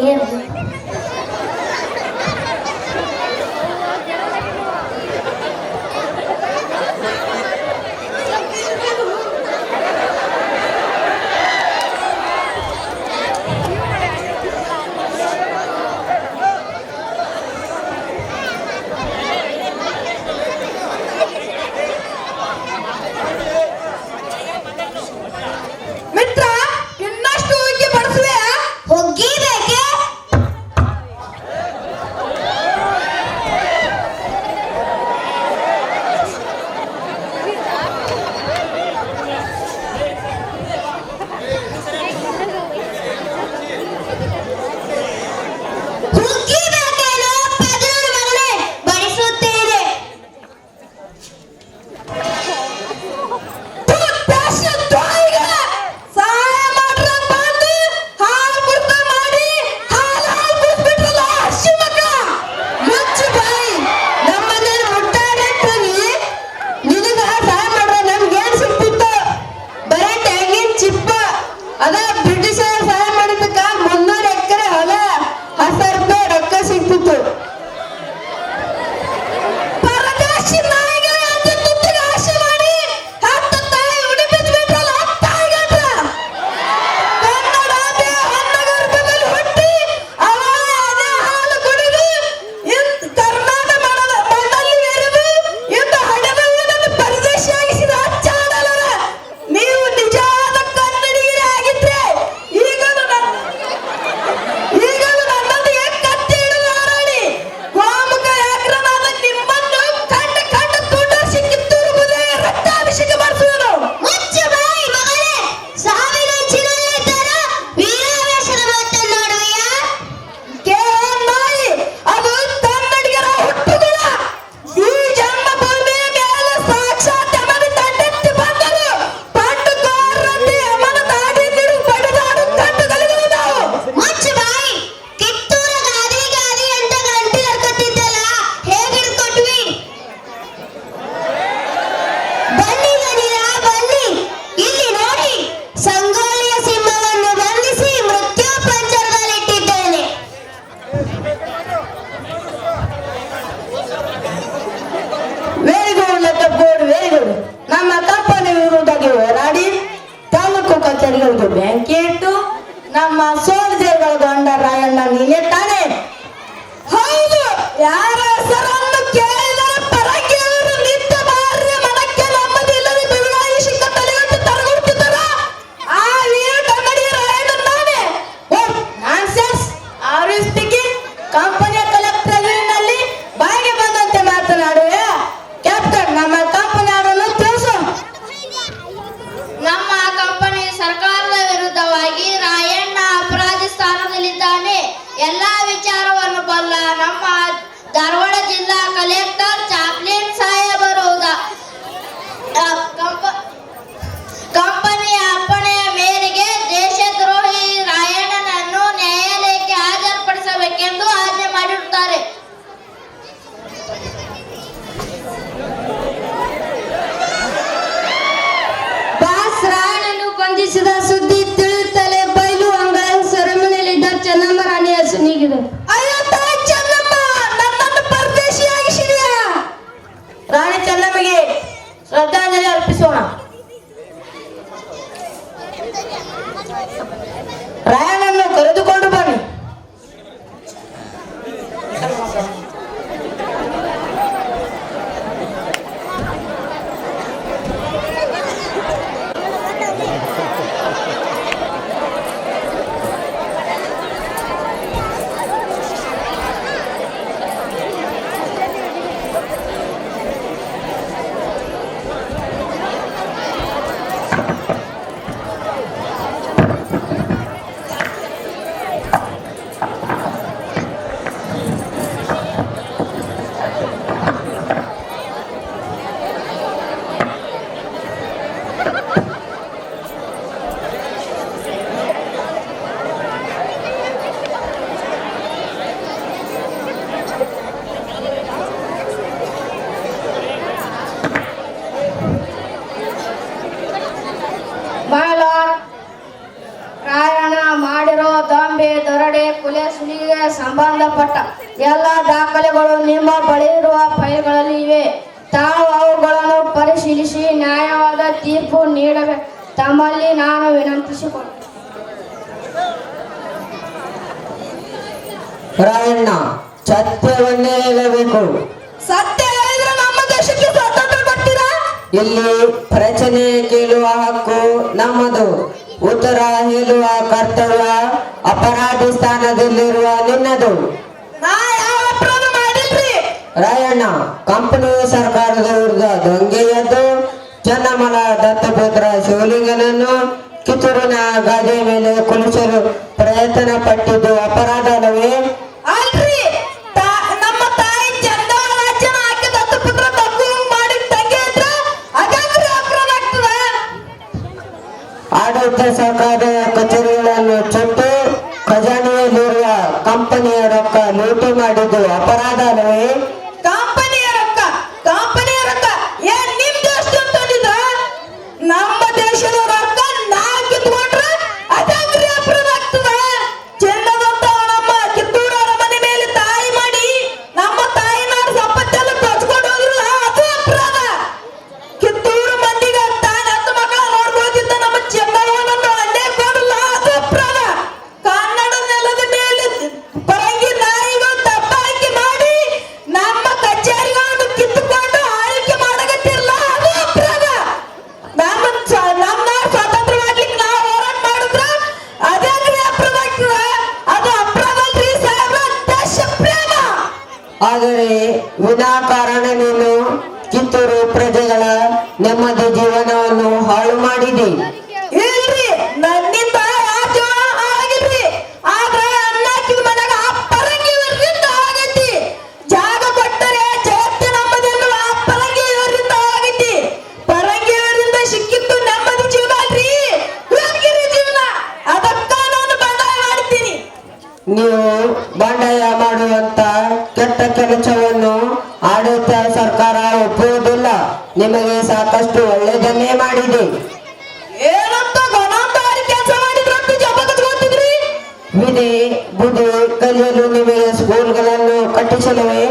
Deus. ಬೆಂಕಿ ನಮ್ಮ ಸೋಲ್ಜರ್ಗಳು ಗಂಡ ರಾಯಣ್ಣ ನೀನೇ ತಾನೆ. ಹೌದು ಯಾರ ಹೆಸರು? ಮಾಡಿರುವ ಅಪರಾಧಿ ಸ್ಥಾನದಲ್ಲಿರುವ ನಿನ್ನದು. ರಾಯಣ್ಣ ಕಂಪನಿಯು ಸರ್ಕಾರದ ವಿರುದ್ಧ ದೊಂಗೆ ಎದ್ದು ಚನ್ನಮ್ಮನ ದತ್ತಪುತ್ರ ಶಿವಲಿಂಗನನ್ನು ಕಿತ್ತೂರಿನ ಗಾದೆ ಮೇಲೆ ಕುಳಿಸಲು ಪ್ರಯತ್ನ ಪಟ್ಟಿದ್ದು ಅಪರಾಧ ಅಲ್ಲವೇ? ಆಡಳಿತ ಸರ್ಕಾರದ ಕಚೇರಿ ನಾವು ಆಡಳಿತ ಸರ್ಕಾರ ಒಪ್ಪುವುದಿಲ್ಲ. ನಿಮಗೆ ಸಾಕಷ್ಟು ಒಳ್ಳೆಯದನ್ನೇ ಮಾಡಿದೆ. ವಿಧಿ ಬುದ್ಧಿ ಕಲಿಯಲು ನಿಮಗೆ ಸ್ಕೂಲ್ಗಳನ್ನು ಕಟ್ಟಿಸಲವೇ?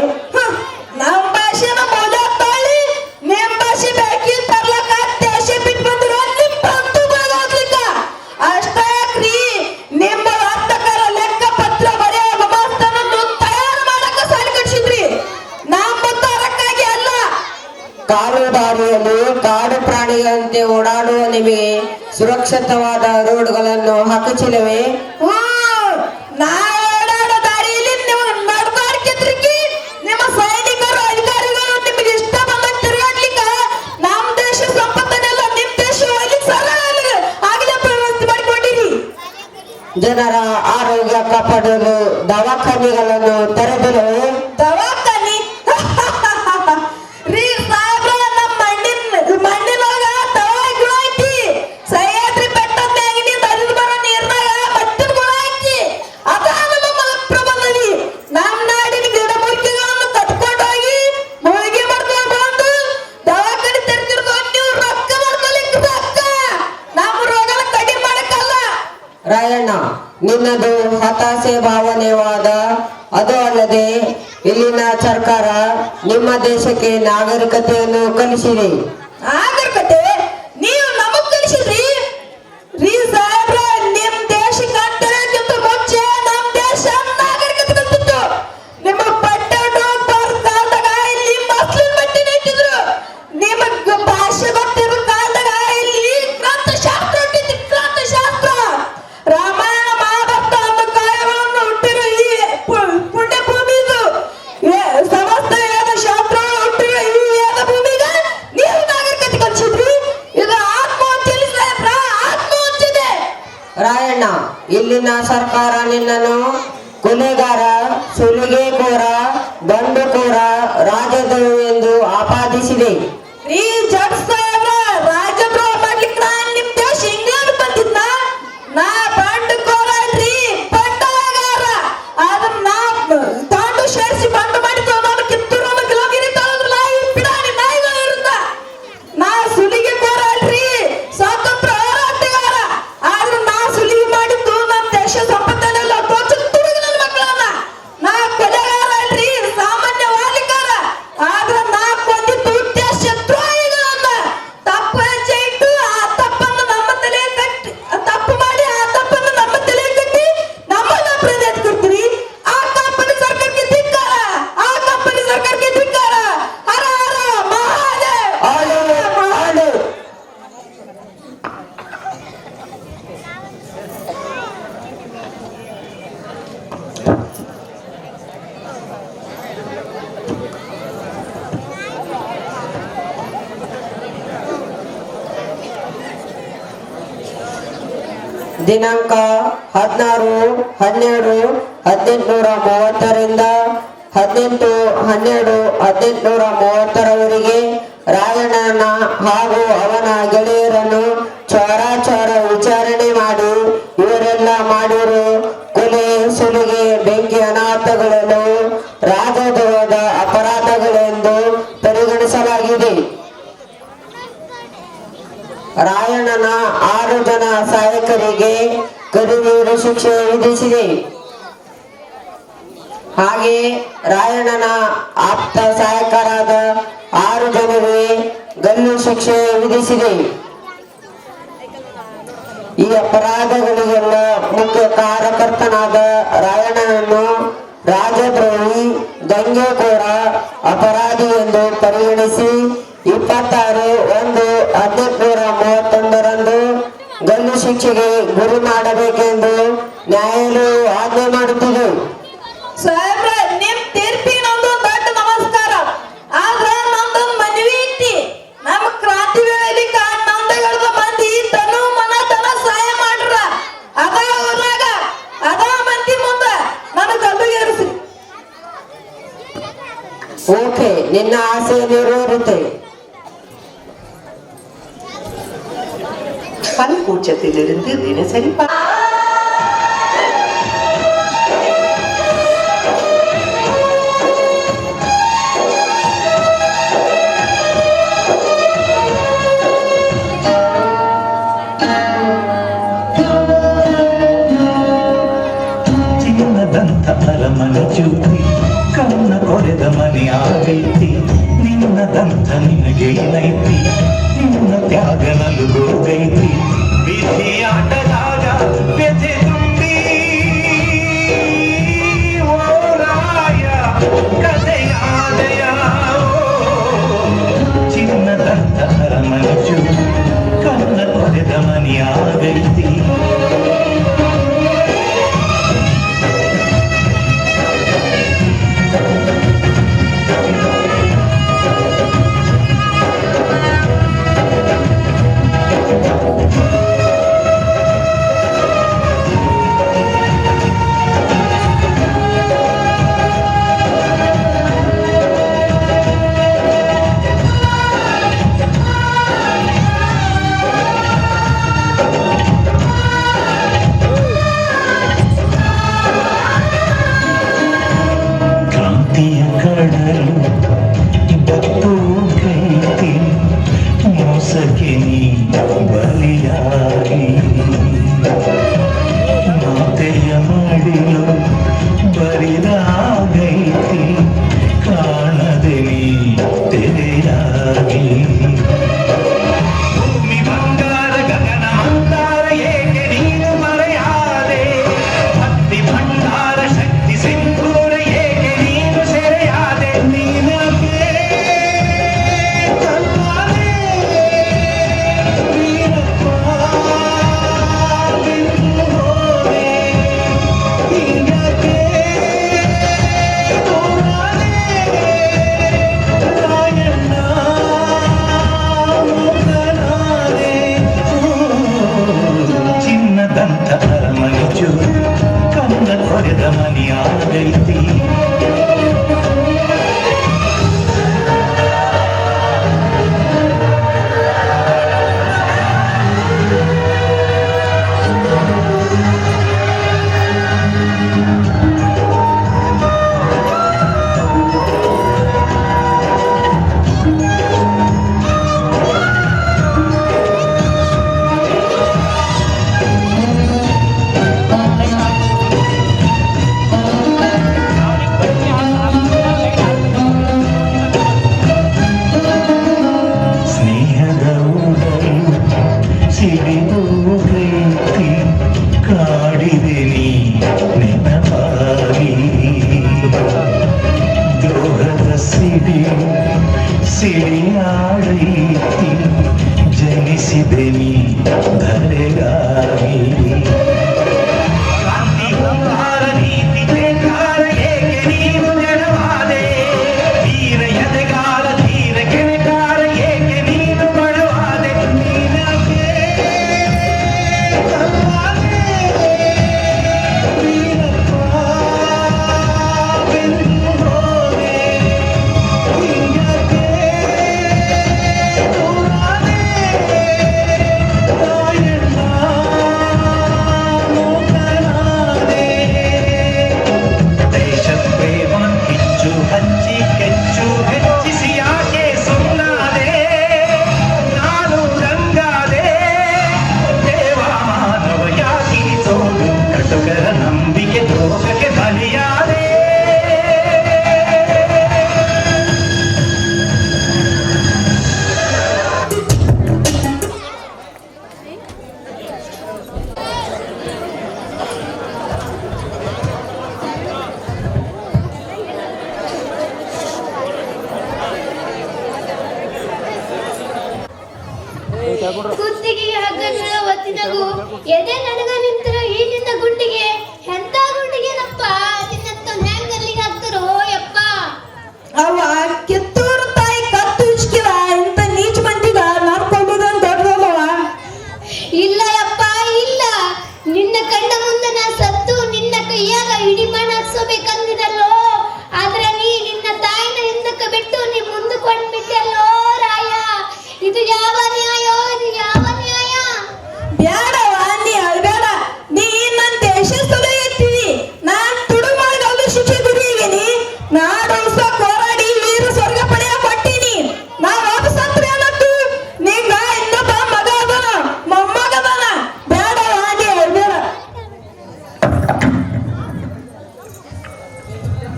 ದಾರಿಯಲ್ಲಿ ಕಾಡು ಪ್ರಾಣಿಗಳಂತೆ ಓಡಾಡುವ ನಿಮಗೆ ಸುರಕ್ಷಿತವಾದ ರೋಡ್ಗಳನ್ನು ಹಾಕಿಲ್ಲವೆ ಜನರ ಆರೋಗ್ಯ ಕಾಪಾಡಲು ದವಾಖಾನೆಗಳನ್ನು ತೆರೆದಿರುವೆ ಭಾವನೆವಾದ. ಅದು ಅಲ್ಲದೆ ಇಲ್ಲಿನ ಸರ್ಕಾರ ನಿಮ್ಮ ದೇಶಕ್ಕೆ ನಾಗರಿಕತೆಯನ್ನು ಕಲಿಸಿದೆ. ಸರ್ಕಾರ ನಿನ್ನನ್ನು ಕೊಲೆಗಾರ ದಿನಾಂಕ ಹದಿನಾರು, ಹನ್ನೆರಡು, ಹದಿನೆಂಟುನೂರ ಮೂವತ್ತರಿಂದ ಹದಿನೆಂಟು, ಹನ್ನೆರಡು, ಹದಿನೆಂಟುನೂರ ಮೂವತ್ತರವರೆಗೆ ರಾಯಣ್ಣನ ಹಾಗೂ ಅವನ ಗೆಳೆಯರನ್ನು ಚೋರ ಚೋರ ವಿಚಾರಣೆ ಮಾಡಿ ಇವರೆಲ್ಲ ಮಾಡಿರು ಕೊಲೆ, ಸುಲಿಗೆ, ಬೆಂಕಿ ಅನಾಹುತಗಳನ್ನು ಆರು ಜನ ಸಹಾಯಕರಿಗೆ ಕರಿನೀರು ಶಿಕ್ಷೆ ವಿಧಿಸಿದೆ. ಹಾಗೆ ರಾಯಣ್ಣನ ಆಪ್ತ ಸಹಾಯಕರಾದ ಆರು ಜನರಿಗೆ ಗಲ್ಲು ಶಿಕ್ಷೆ ವಿಧಿಸಿದೆ. ಈ ಅಪರಾಧಗಳಿಗೆಲ್ಲ ಮುಖ್ಯ ಕಾರ್ಯಕರ್ತನಾದ ರಾಯಣ್ಣನನ್ನು ರಾಜದ್ರೋಹಿ ದಂಗೆಕೋರ ಅಪರಾಧಿ ಎಂದು ಪರಿಗಣಿಸಿ ಇಪ್ಪತ್ತಾರು ಒಂದು ಹದಿನೆಂಟುನೂರ ಮೂವತ್ತೊಂದರಂದು ಗಲ್ಲು ಶಿಕ್ಷೆಗೆ ಗುರಿ ಮಾಡಬೇಕೆಂದು ನ್ಯಾಯಾಲಯವು ಆಜ್ಞೆ ಮಾಡುತ್ತಿದೆ. ಸಾಹೇಬ್ರ ನಿಮ್ ತೀರ್ಪಿಗೆ ದೊಡ್ಡ ನಮಸ್ಕಾರ. ಆದ್ರ ನಮ್ದು ಮನವಿ ಐತಿ. ಕ್ರಾಂತಿ ವೇಳೆಯಲ್ಲಿ ನಂದಗಳದ ಮಂದಿ ತನು ಮನ ತನ ಸಹಾಯ ಮಾಡ್ರ. ಅದ ಊರಾಗ ಅದ ಮಂದಿ ಮುಂದ ನನ್ನ ಓಕೆ ನಿನ್ನ ಆಸೆ ನೆರವೇರುತ್ತೆ கூச்சத்திலிருந்து தினசரி ப- ಚಿನ್ನದಂತ ಅರಮನೆ ಚೂತಿ ಕನ್ನ ಕೊರೆದ ಮನೆ ಆಗೈತಿ ನಿನ್ನದಂತ ನಿನಗೆ ಏನೈತಿ ನಿನ್ನ ತ್ಯಾಗ ನಲುಗೋಗೈತಿ ವಿಧಿ ಕುತ್ತಿಗೆಯ ಹಗ್ಗಗಳ ಒತ್ತಿದವು ಎದೆ ನನಗ ನಿಂತರ ಈಗಿನ ಗುಂಡಿಗೆ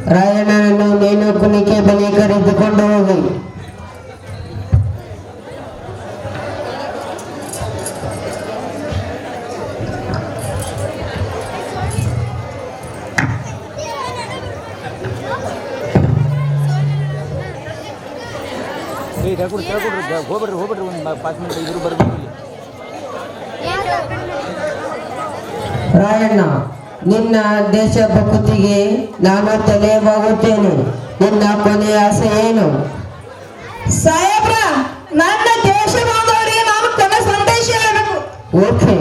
ರಾಯಣ್ಣನನ್ನು ನೀನು ಕುಣಿಕೆ ಬಳಿ ಕರೆದುಕೊಂಡು ಹೋಗಿ ಹೇಳ್ಕೊಡ್ರಿ ಹೇಳ್ಕೊಡ್ರಿ ಹೋಗ್ಬಿಡ್ರಿ ಹೋಗ್ಬಿಡ್ರಿ ಒಂದು ಪಾಚ್ ಮಿನಿಟ್ ಇದ್ರು ಬರ್ಬೇಕು ರಾಯಣ್ಣ ನಿನ್ನ ದೇಶ ಭಕ್ತಿಗೆ ನಾನು ತಲೆಯವಾಗುತ್ತೇನೆ ನಿನ್ನ ಕೊನೆಯ ಆಸೆ ಏನು? ಸಾಹೇಬ್ರ ನನ್ನ ದೇಶ ನಾನು ಕೊನೆ ಸಂದೇಶ ಓಕೆ.